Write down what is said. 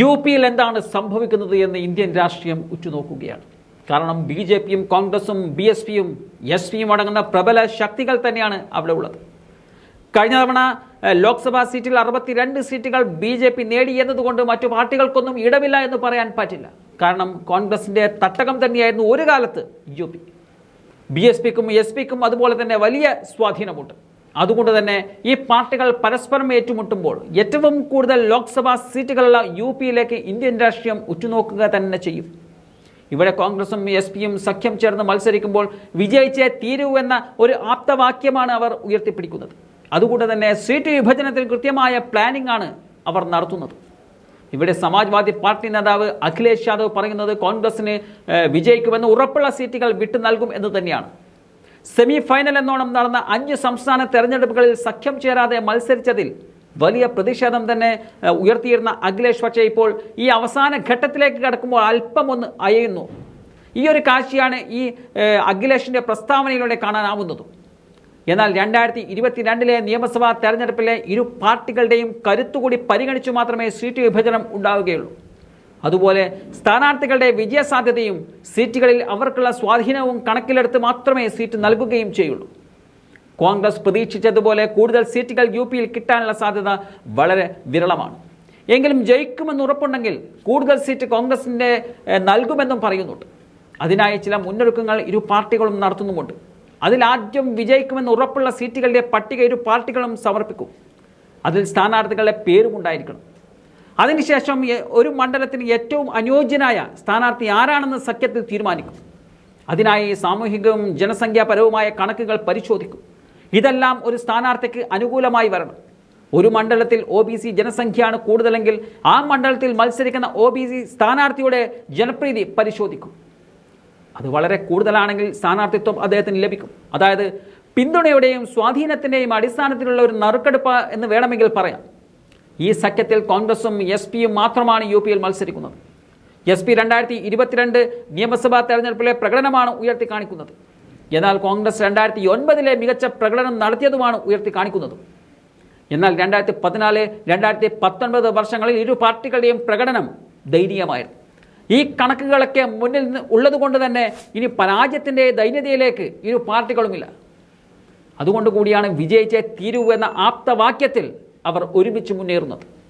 U പിയിൽ എന്താണ് സംഭവിക്കുന്നത് എന്ന് ഇന്ത്യൻ രാഷ്ട്രീയം ഉറ്റുനോക്കുകയാണ്. കാരണം ബി ജെ പിയും കോൺഗ്രസും ബി എസ് പിയും എസ് പിയും അടങ്ങുന്ന പ്രബല ശക്തികൾ തന്നെയാണ് അവിടെ ഉള്ളത്. കഴിഞ്ഞ തവണ ലോക്സഭാ സീറ്റിൽ അറുപത്തിരണ്ട് സീറ്റുകൾ ബി ജെ പി നേടി എന്നതുകൊണ്ട് മറ്റു പാർട്ടികൾക്കൊന്നും ഇടമില്ല എന്ന് പറയാൻ പറ്റില്ല. കാരണം കോൺഗ്രസിന്റെ തട്ടകം തന്നെയായിരുന്നു ഒരു കാലത്ത് യു പി. ബി എസ് പിക്കും എസ് പിക്കും അതുപോലെ തന്നെ വലിയ സ്വാധീനമുണ്ട്. അതുകൊണ്ട് തന്നെ ഈ പാർട്ടികൾ പരസ്പരം ഏറ്റുമുട്ടുമ്പോൾ ഏറ്റവും കൂടുതൽ ലോക്സഭാ സീറ്റുകളുള്ള യു പിയിലേക്ക് ഇന്ത്യൻ രാഷ്ട്രീയം ഉറ്റുനോക്കുക തന്നെ ചെയ്യും. ഇവിടെ കോൺഗ്രസും എസ് പിയും സഖ്യം ചേർന്ന് മത്സരിക്കുമ്പോൾ വിജയിച്ചേ തീരൂ എന്ന ഒരു ആപ്തവാക്യമാണ് അവർ ഉയർത്തിപ്പിടിക്കുന്നത്. അതുകൊണ്ട് തന്നെ സീറ്റ് വിഭജനത്തിൽ കൃത്യമായ പ്ലാനിംഗ് ആണ് അവർ നടത്തുന്നത്. ഇവിടെ സമാജ്വാദി പാർട്ടി നേതാവ് അഖിലേഷ് യാദവ് പറയുന്നത് കോൺഗ്രസിന് വിജയിക്കുമെന്ന് ഉറപ്പുള്ള സീറ്റുകൾ വിട്ടു നൽകും എന്ന് തന്നെയാണ്. സെമി ഫൈനൽ എന്നോണം നടന്ന അഞ്ച് സംസ്ഥാന തെരഞ്ഞെടുപ്പുകളിൽ സഖ്യം ചേരാതെ മത്സരിച്ചതിൽ വലിയ പ്രതിഷേധം തന്നെ ഉയർത്തിയിരുന്ന അഖിലേഷ് പക്ഷേ ഇപ്പോൾ ഈ അവസാന ഘട്ടത്തിലേക്ക് കടക്കുമ്പോൾ അല്പമൊന്ന് അയയുന്നു. ഈ ഒരു കാഴ്ചയാണ് ഈ അഖിലേഷിന്റെ പ്രസ്താവനയിലൂടെ കാണാനാവുന്നതും. എന്നാൽ രണ്ടായിരത്തി ഇരുപത്തിരണ്ടിലെ നിയമസഭാ തെരഞ്ഞെടുപ്പിലെ ഇരു പാർട്ടികളുടെയും കരുത്തുകൂടി പരിഗണിച്ചു മാത്രമേ സീറ്റ് വിഭജനം ഉണ്ടാവുകയുള്ളൂ. അതുപോലെ സ്ഥാനാർത്ഥികളുടെ വിജയസാധ്യതയും സീറ്റുകളിൽ അവർക്കുള്ള സ്വാധീനവും കണക്കിലെടുത്ത് മാത്രമേ സീറ്റ് നൽകുകയും ചെയ്യുള്ളൂ. കോൺഗ്രസ് പ്രതീക്ഷിച്ചതുപോലെ കൂടുതൽ സീറ്റുകൾ യു പിയിൽ കിട്ടാനുള്ള സാധ്യത വളരെ വിരളമാണ്. എങ്കിലും ജയിക്കുമെന്ന് ഉറപ്പുണ്ടെങ്കിൽ കൂടുതൽ സീറ്റ് കോൺഗ്രസിന്റെ നൽകുമെന്നും പറയുന്നുണ്ട്. അതിനായി ചില മുന്നൊരുക്കങ്ങൾ ഇരു പാർട്ടികളും നടത്തുന്നുമുണ്ട്. അതിലാദ്യം വിജയിക്കുമെന്ന് ഉറപ്പുള്ള സീറ്റുകളുടെ പട്ടിക ഇരു പാർട്ടികളും സമർപ്പിക്കും. അതിൽ സ്ഥാനാർത്ഥികളുടെ പേരും ഉണ്ടായിരിക്കണം. അതിനുശേഷം ഒരു മണ്ഡലത്തിന് ഏറ്റവും അനുയോജ്യനായ സ്ഥാനാർത്ഥി ആരാണെന്ന് സഖ്യത്തിൽ തീരുമാനിക്കും. അതിനായി സാമൂഹികവും ജനസംഖ്യാപരവുമായ കണക്കുകൾ പരിശോധിക്കും. ഇതെല്ലാം ഒരു സ്ഥാനാർത്ഥിക്ക് അനുകൂലമായി വരണം. ഒരു മണ്ഡലത്തിൽ ഒ ബി സി ജനസംഖ്യയാണ് കൂടുതലെങ്കിൽ ആ മണ്ഡലത്തിൽ മത്സരിക്കുന്ന ഒ ബി സി സ്ഥാനാർത്ഥിയുടെ ജനപ്രീതി പരിശോധിക്കും. അത് വളരെ കൂടുതലാണെങ്കിൽ സ്ഥാനാർത്ഥിത്വം അദ്ദേഹത്തിന് ലഭിക്കും. അതായത് പിന്തുണയുടെയും സ്വാധീനത്തിന്റെയും അടിസ്ഥാനത്തിലുള്ള ഒരു നറുക്കെടുപ്പ് എന്ന് വേണമെങ്കിൽ പറയാം. ഈ സഖ്യത്തിൽ കോൺഗ്രസും എസ് പിയും മാത്രമാണ് യു പിയിൽ മത്സരിക്കുന്നത്. എസ് പി രണ്ടായിരത്തി ഇരുപത്തിരണ്ട് നിയമസഭാ തെരഞ്ഞെടുപ്പിലെ പ്രകടനമാണ് ഉയർത്തി കാണിക്കുന്നത് എന്നാൽ കോൺഗ്രസ് രണ്ടായിരത്തി ഒൻപതിലെ മികച്ച പ്രകടനം നടത്തിയതുമാണ് ഉയർത്തി കാണിക്കുന്നത് എന്നാൽ രണ്ടായിരത്തി പതിനാല് രണ്ടായിരത്തി പത്തൊൻപത് വർഷങ്ങളിൽ ഇരു പാർട്ടികളുടെയും പ്രകടനം ദയനീയമായിരുന്നു. ഈ കണക്കുകളൊക്കെ മുന്നിൽ നിന്ന് ഉള്ളതുകൊണ്ട് തന്നെ ഇനി പരാജയത്തിന്റെ ദൈന്യതയിലേക്ക് ഇരു പാർട്ടികളുമില്ല. അതുകൊണ്ട് കൂടിയാണ് വിജയിച്ചേ തീരൂ എന്ന ആപ്തവാക്യത്തിൽ അവർ ഒരുമിച്ച് മുന്നേറുന്നത്.